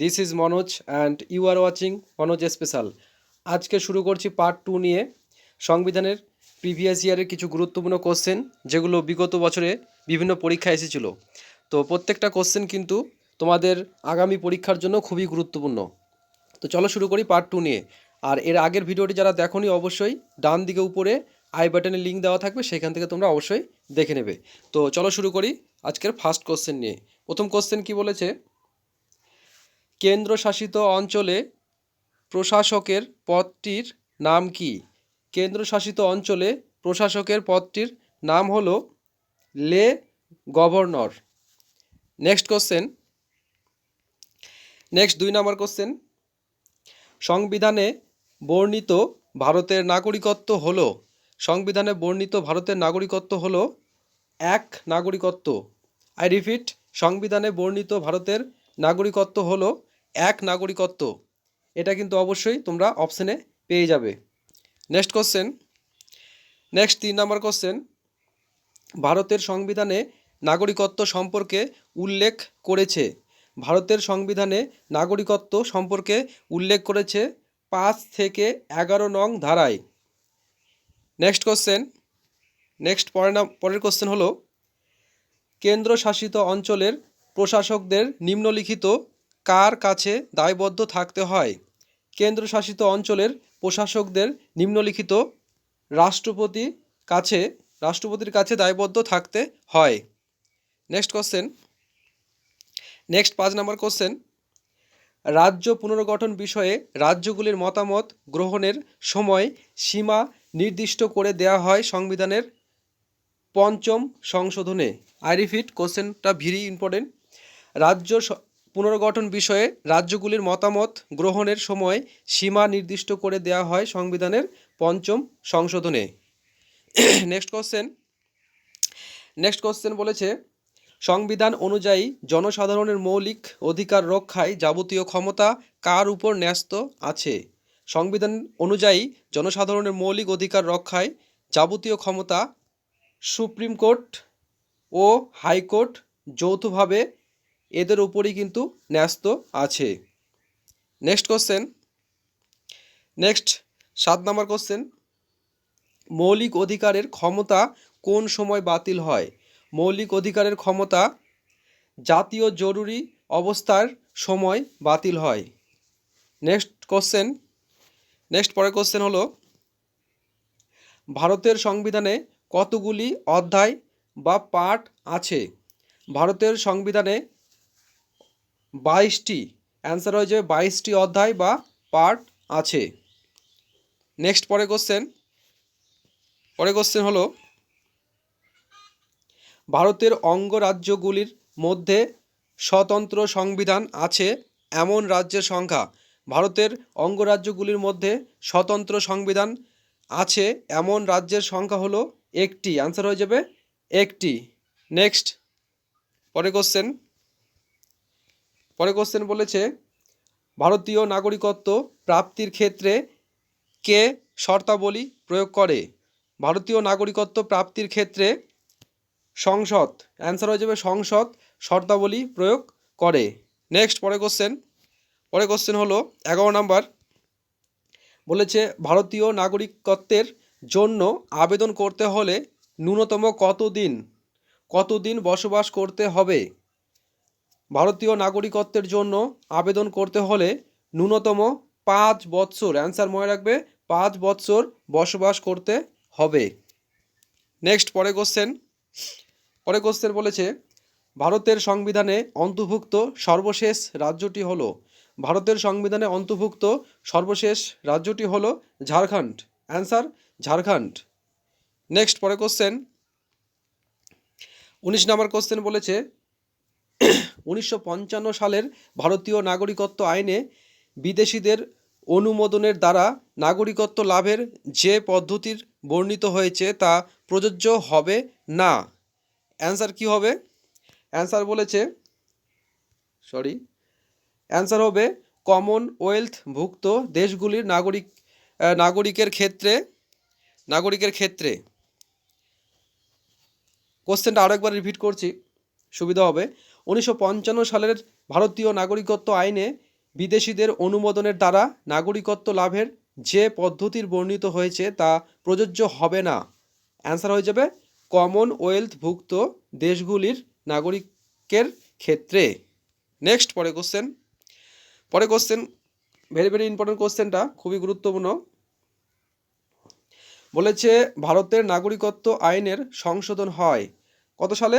This is Manoj and you are watching Manoj special আজকে শুরু করছি পার্ট টু নিয়ে। সংবিধানের প্রিভিয়াস ইয়ারের কিছু গুরুত্বপূর্ণ কোশ্চেন যেগুলো বিগত বছরে বিভিন্ন পরীক্ষায় এসেছিল। তো প্রত্যেকটা কোশ্চেন কিন্তু তোমাদের আগামী পরীক্ষার জন্য খুবই গুরুত্বপূর্ণ। তো চলো শুরু করি পার্ট টু নিয়ে। আর এর আগের ভিডিওটি যারা দেখোনি, অবশ্যই ডান দিকে উপরে আই বাটনে লিঙ্ক দেওয়া থাকবে, সেখান থেকে তোমরা অবশ্যই দেখে নেবে। তো চলো শুরু করি আজকের ফার্স্ট কোশ্চেন নিয়ে। প্রথম কোশ্চেন কি বলেছে? কেন্দ্রশাসিত অঞ্চলে প্রশাসকের পদটির নাম কি? কেন্দ্রশাসিত অঞ্চলে প্রশাসকের পদটির নাম হলো লে গভর্নর। Next question. নেক্সট দুই নম্বর কোশ্চেন। সংবিধানে বর্ণিত ভারতের নাগরিকত্ব হলো, সংবিধানে বর্ণিত ভারতের নাগরিকত্ব হল এক নাগরিকত্ব। আই রিপিট, সংবিধানে বর্ণিত ভারতের নাগরিকত্ব হলো এক নাগরিকত্ব, এটা কিন্তু অবশ্যই তোমরা অপশনে পেয়ে যাবে। নেক্সট কোশ্চেন নেক্সট তিন নম্বর কোশ্চেন ভারতের সংবিধানে নাগরিকত্ব সম্পর্কে উল্লেখ করেছে। ভারতের সংবিধানে নাগরিকত্ব সম্পর্কে উল্লেখ করেছে পাঁচ থেকে এগারো নং ধারায়। নেক্সট কোশ্চেন নেক্সট পরের নাম, পরের কোশ্চেন হলো, কেন্দ্রশাসিত অঞ্চলের প্রশাসকদের নিম্নলিখিত কার কাছে দায়বদ্ধ থাকতে হয়? কেন্দ্রশাসিত অঞ্চলের প্রশাসকদের নিম্নলিখিত রাষ্ট্রপতি কাছে, রাষ্ট্রপতির কাছে দায়বদ্ধ থাকতে হয়। নেক্সট কোশ্চেন নেক্সট পাঁচ নম্বর কোশ্চেন রাজ্য পুনর্গঠন বিষয়ে রাজ্যগুলির মতামত গ্রহণের সময় সীমা নির্দিষ্ট করে দেওয়া হয় সংবিধানের পঞ্চম সংশোধনে। আই রিপিট কোশ্চেনটা ভেরি ইম্পর্টেন্ট রাজ্য পুনর্গঠন বিষয়ে রাজ্যগুলির মতামত গ্রহণের সময় সীমা নির্দিষ্ট করে দেওয়া হয় সংবিধানের পঞ্চম সংশোধনে। নেক্সট কোশ্চেন নেক্সট কোশ্চেন বলেছে, সংবিধান অনুযায়ী জনসাধারণের মৌলিক অধিকার রক্ষায় যাবতীয় ক্ষমতা কার উপর ন্যস্ত আছে? সংবিধান অনুযায়ী জনসাধারণের মৌলিক অধিকার রক্ষায় যাবতীয় ক্ষমতা সুপ্রিম কোর্ট ও হাইকোর্ট যৌথভাবে এদের উপরই কিন্তু ন্যস্ত আছে। নেক্সট কোশ্চেন নেক্সট সাত নম্বর কোশ্চেন মৌলিক অধিকারের ক্ষমতা কোন সময় বাতিল হয়? মৌলিক অধিকারের ক্ষমতা জাতীয় জরুরি অবস্থার সময় বাতিল হয়। নেক্সট কোশ্চেন নেক্সট পরের কোশ্চেন হলো, ভারতের সংবিধানে কতগুলি অধ্যায় বা পাঠ আছে? ভারতের সংবিধানে বাইশটি অ্যান্সার হয়ে যাবে বাইশটি অধ্যায় বা পার্ট আছে। নেক্সট পরে কোশ্চেন পরে কোশ্চেন হলো, ভারতের অঙ্গরাজ্যগুলির মধ্যে স্বতন্ত্র সংবিধান আছে এমন রাজ্যের সংখ্যা। ভারতের অঙ্গরাজ্যগুলির মধ্যে স্বতন্ত্র সংবিধান আছে এমন রাজ্যের সংখ্যা হলো একটি। অ্যান্সার হয়ে যাবে একটি। নেক্সট পরে কোশ্চেন পরে কোশ্চেন বলেছে, ভারতীয় নাগরিকত্ব প্রাপ্তির ক্ষেত্রে কে শর্তাবলী প্রয়োগ করে? ভারতীয় নাগরিকত্ব প্রাপ্তির ক্ষেত্রে সংসদ অ্যান্সার হয়ে যাবে সংসদ শর্তাবলী প্রয়োগ করে। নেক্সট পরে কোশ্চেন পরে কোশ্চেন হলো এগারো নাম্বার বলেছে ভারতীয় নাগরিকত্বের জন্য আবেদন করতে হলে ন্যূনতম কত দিন কত দিন বসবাস করতে হবে? ভারতীয় নাগরিকত্বের জন্য আবেদন করতে হলে ন্যূনতম পাঁচ বৎসর অ্যান্সার মনে রাখবে, পাঁচ বৎসর বসবাস করতে হবে। নেক্সট পরে কোশ্চেন পরে কোশ্চেন বলেছে, ভারতের সংবিধানে অন্তর্ভুক্ত সর্বশেষ রাজ্যটি হলো, ভারতের সংবিধানে অন্তর্ভুক্ত সর্বশেষ রাজ্যটি হলো ঝাড়খণ্ড। অ্যান্সার ঝাড়খণ্ড। নেক্সট পরে কোশ্চেন উনিশ নম্বর কোশ্চেন বলেছে উনিশশো পঞ্চান্ন সালের ভারতীয় নাগরিকত্ব আইনে বিদেশিদের অনুমোদনের দ্বারা নাগরিকত্ব লাভের যে পদ্ধতির বর্ণিত হয়েছে তা প্রযোজ্য হবে না। অ্যান্সার কি হবে? অ্যান্সার বলেছে, সরি, অ্যান্সার হবে, কমনওয়েলথভুক্ত দেশগুলির নাগরিক নাগরিকের ক্ষেত্রে নাগরিকের ক্ষেত্রে। কোশ্চেনটা আরেকবার রিপিট করছি, সুবিধা হবে। উনিশশো পঞ্চান্ন সালের ভারতীয় নাগরিকত্ব আইনে বিদেশিদের অনুমোদনের দ্বারা নাগরিকত্ব লাভের যে পদ্ধতির বর্ণিত হয়েছে তা প্রযোজ্য হবে না। অ্যান্সার হয়ে যাবে, কমনওয়েলথভুক্ত দেশগুলির নাগরিকের ক্ষেত্রে। নেক্সট পরে কোশ্চেন পরে কোশ্চেন ভেরি ভেরি ইম্পর্টেন্ট কোশ্চেনটা খুবই গুরুত্বপূর্ণ। বলেছে, ভারতের নাগরিকত্ব আইনের সংশোধন হয়। কত সালে?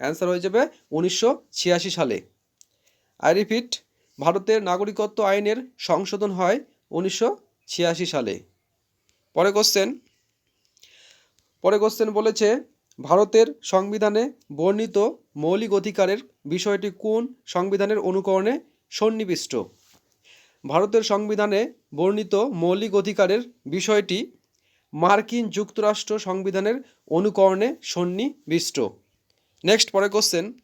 অ্যান্সার হয়ে যাবে উনিশশো ছিয়াশি সালে। আই রিপিট ভারতের নাগরিকত্ব আইনের সংশোধন হয় উনিশশো ছিয়াশি সালে। পরে কোশ্চেন পরে কোশ্চেন বলেছে, ভারতের সংবিধানে বর্ণিত মৌলিক অধিকারের বিষয়টি কোন সংবিধানের অনুকরণে সন্নিবিষ্ট? ভারতের সংবিধানে বর্ণিত মৌলিক অধিকারের বিষয়টি মার্কিন যুক্তরাষ্ট্র সংবিধানের অনুকরণে সন্নিবিষ্ট। নেক্সট পরের কোশ্চেন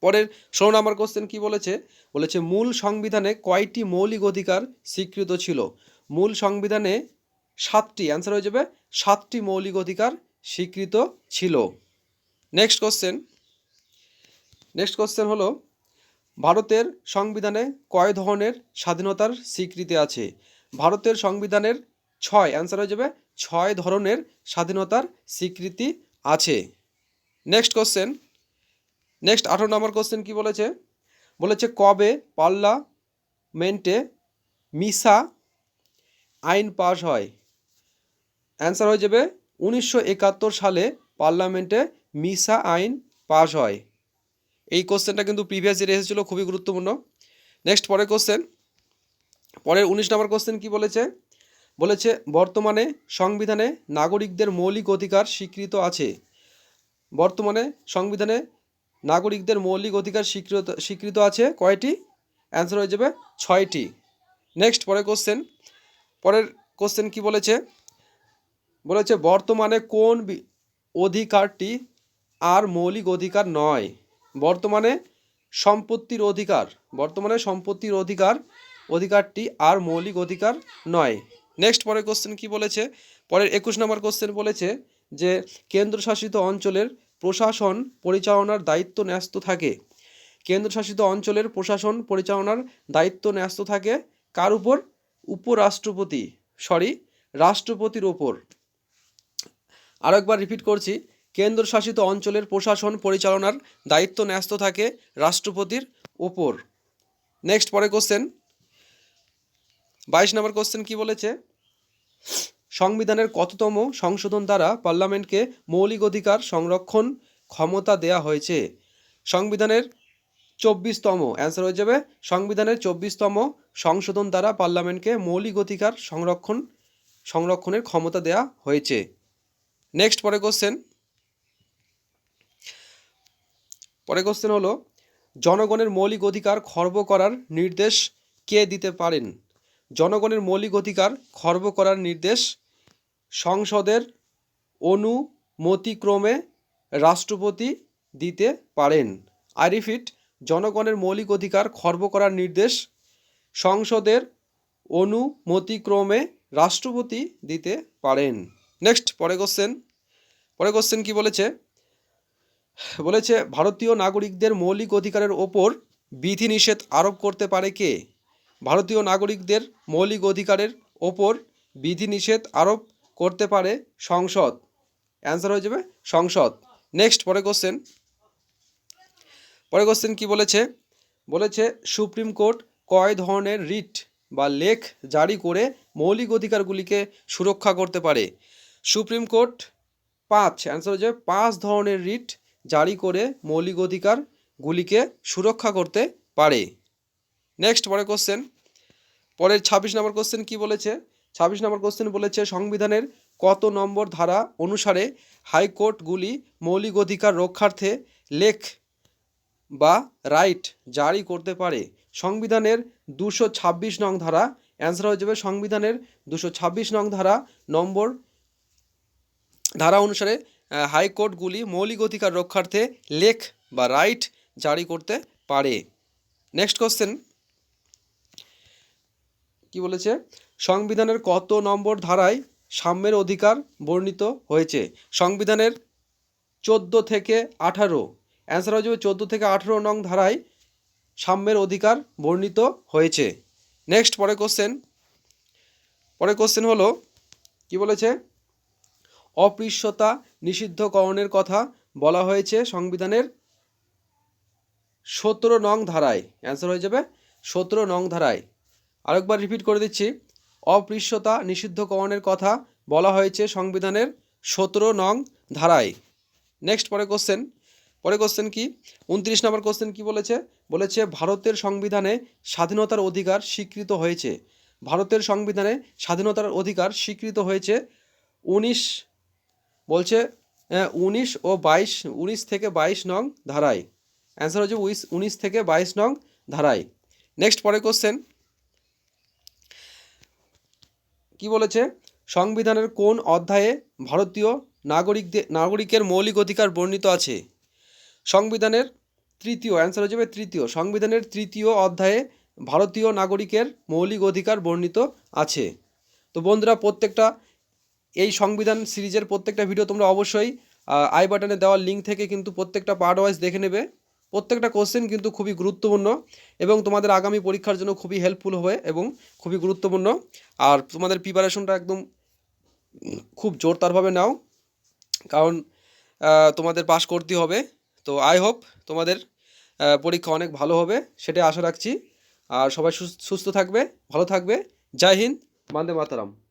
পরের ষোলো নম্বর কোশ্চেন কি বলেছে? বলেছে, মূল সংবিধানে কয়টি মৌলিক অধিকার স্বীকৃত ছিল? মূল সংবিধানে সাতটি অ্যান্সার হয়ে যাবে, সাতটি মৌলিক অধিকার স্বীকৃত ছিল। নেক্সট কোশ্চেন নেক্সট কোশ্চেন হলো, ভারতের সংবিধানে কয় ধরনের স্বাধীনতার স্বীকৃতি আছে? ভারতের সংবিধানের ছয় অ্যান্সার হয়ে যাবে, ছয় ধরনের স্বাধীনতার স্বীকৃতি আছে। নেক্সট কোশ্চেন নেক্সট আঠারো নম্বর কোশ্চেন কি বলেছে? বলেছে, কবে পার্লামেন্টে মিসা আইন পাশ হয়? অ্যান্সার হয়ে যাবে, উনিশশো একাত্তর সালে পার্লামেন্টে মিসা আইন পাশ হয়। এই কোশ্চেনটা কিন্তু প্রিভিয়াস ইয়ার এসেছিল, খুবই গুরুত্বপূর্ণ। নেক্সট পরের কোশ্চেন পরের উনিশ নম্বর কোশ্চেন কি বলেছে? বলেছে, বর্তমানে সংবিধানে নাগরিকদের মৌলিক অধিকার স্বীকৃত আছে। বর্তমানে সংবিধানে নাগরিকদের মৌলিক অধিকার স্বীকৃত স্বীকৃত আছে কয়টি? অ্যান্সার হয়ে যাবে ছয়টি। নেক্সট পরের কোশ্চেন পরের কোশ্চেন কি বলেছে? বলেছে, বর্তমানে কোন অধিকারটি আর মৌলিক অধিকার নয়? বর্তমানে সম্পত্তির অধিকার, বর্তমানে সম্পত্তির অধিকার, অধিকারটি আর মৌলিক অধিকার নয়। নেক্সট পরের কোশ্চেন কি বলেছে? পরের একুশ নম্বর কোশ্চেন বলেছে যে কেন্দ্রশাসিত অঞ্চলের প্রশাসন পরিচালনার দায়িত্ব ন্যস্ত থাকে। কেন্দ্রশাসিত অঞ্চলের প্রশাসন পরিচালনার দায়িত্ব ন্যস্ত থাকে কার উপর? উপরাষ্ট্রপতি সরি রাষ্ট্রপতির ওপর আরও একবার রিপিট করছি, কেন্দ্রশাসিত অঞ্চলের প্রশাসন পরিচালনার দায়িত্ব ন্যস্ত থাকে রাষ্ট্রপতির ওপর নেক্সট পরে কোশ্চেন বাইশ নম্বর কোশ্চেন কি বলেছে? সংবিধানের কততম সংশোধন দ্বারা পার্লামেন্টকে মৌলিক অধিকার সংরক্ষণ ক্ষমতা দেয়া হয়েছে? সংবিধানের চব্বিশতম অ্যান্সার হয়ে যাবে। সংবিধানের চব্বিশতম সংশোধন দ্বারা পার্লামেন্টকে মৌলিক অধিকার সংরক্ষণ, সংরক্ষণের ক্ষমতা দেয়া হয়েছে। নেক্সট পরে কোশ্চেন পরে কোশ্চেন হলো, জনগণের মৌলিক অধিকার খর্ব করার নির্দেশ কে দিতে পারেন? জনগণের মৌলিক অধিকার খর্ব করার নির্দেশ সংসদের অনুমতিক্রমে রাষ্ট্রপতি দিতে পারেন। আই রিপিট জনগণের মৌলিক অধিকার খর্ব করার নির্দেশ সংসদের অনুমতিক্রমে রাষ্ট্রপতি দিতে পারেন। নেক্সট পরে কোশ্চেন পরে কোশ্চেন কি বলেছে? বলেছে, ভারতীয় নাগরিকদের মৌলিক অধিকারের ওপর বিধিনিষেধ আরোপ করতে পারে কে? ভারতীয় নাগরিকদের মৌলিক অধিকারের ওপর বিধিনিষেধ আরোপ করতে পারে সংসদ। অ্যান্সার হয়ে যাবে সংসদ। নেক্সট পরে কোশ্চেন পরে কোশ্চেন কি বলেছে? বলেছে সুপ্রিম কোর্ট কয় ধরনের রিট বা লেখ জারি করে মৌলিক অধিকারগুলিকে সুরক্ষা করতে পারে? সুপ্রিম কোর্ট পাঁচ। অ্যান্সার হয়ে যাবে, পাঁচ ধরনের রিট জারি করে মৌলিক অধিকারগুলিকে সুরক্ষা করতে পারে। নেক্সট পরে কোশ্চেন পরের ছাব্বিশ নম্বর কোশ্চেন কি বলেছে? ছাব্বিশ নম্বর কোশ্চেন বলেছে, সংবিধানের কত নম্বর ধারা অনুসারে হাইকোর্টগুলি মৌলিক অধিকার রক্ষার্থে লেখ বা রাইট জারি করতে পারে। সংবিধানের দুশো ছাব্বিশ নং ধারা, অ্যান্সার হয়ে যাবে সংবিধানের দুশো ছাব্বিশ নং ধারা, নম্বর ধারা অনুসারে হাইকোর্টগুলি মৌলিক অধিকার রক্ষার্থে লেখ বা রাইট জারি করতে পারে। Next question. কি বলেছে? সংবিধানের কত নম্বর ধারায় সাম্যের অধিকার বর্ণিত হয়েছে? সংবিধানের চোদ্দ থেকে আঠারো। অ্যান্সার হয়ে যাবে চোদ্দ থেকে আঠারো নং ধারায় সাম্যের অধিকার বর্ণিত হয়েছে। নেক্সট পরে কোশ্চেন পরে কোশ্চেন হলো, কি বলেছে? অপৃশ্যতা নিষিদ্ধকরণের কথা বলা হয়েছে সংবিধানের সতেরো নং ধারায়। অ্যান্সার হয়ে যাবে সতেরো নং ধারায়। আরেকবার রিপিট করে দিচ্ছি। অপৃশ্যতা নিষিদ্ধকরণের কথা বলা হয়েছে সংবিধানের সতেরো নং ধারায়। নেক্সট পরে কোশ্চেন পরে কোশ্চেন কি? উনত্রিশ নম্বর কোশ্চেন কি বলেছে? বলেছে, ভারতের সংবিধানে স্বাধীনতার অধিকার স্বীকৃত হয়েছে। ভারতের সংবিধানে স্বাধীনতার অধিকার স্বীকৃত হয়েছে উনিশ, বলছে উনিশ ও বাইশ, উনিশ থেকে বাইশ নং ধারায়। অ্যান্সার হচ্ছে উনিশ থেকে বাইশ নং ধারায়। নেক্সট পরে কোশ্চেন কি বলেছে? সংবিধানের কোন অধ্যায়ে ভারতীয় নাগরিকদের, নাগরিকের মৌলিক অধিকার বর্ণিত আছে? সংবিধানের তৃতীয় অ্যান্সার হয়ে যাবে তৃতীয়। সংবিধানের তৃতীয় অধ্যায়ে ভারতীয় নাগরিকের মৌলিক অধিকার বর্ণিত আছে। তো বন্ধুরা, প্রত্যেকটা এই সংবিধান সিরিজের প্রত্যেকটা ভিডিও তোমরা অবশ্যই আই বাটনে দেওয়ার লিঙ্ক থেকে কিন্তু প্রত্যেকটা পার্ট ওয়াইজ দেখে নেবে। প্রত্যেকটা কোশ্চেন কিন্তু খুবই গুরুত্বপূর্ণ এবং তোমাদের আগামী পরীক্ষার জন্য খুবই হেল্পফুল হবে এবং খুবই গুরুত্বপূর্ণ। আর তোমাদের প্রিপারেশনটা একদম খুব জোরদারভাবে নাও, কারণ তোমাদের পাস করতে হবে। তো আই হোপ তোমাদের পরীক্ষা অনেক ভালো হবে, সেটাই আশা রাখছি। আর সবাই সুস- সুস্থ থাকবে, ভালো থাকবে। জয় হিন্দ, বন্দে মাতারাম।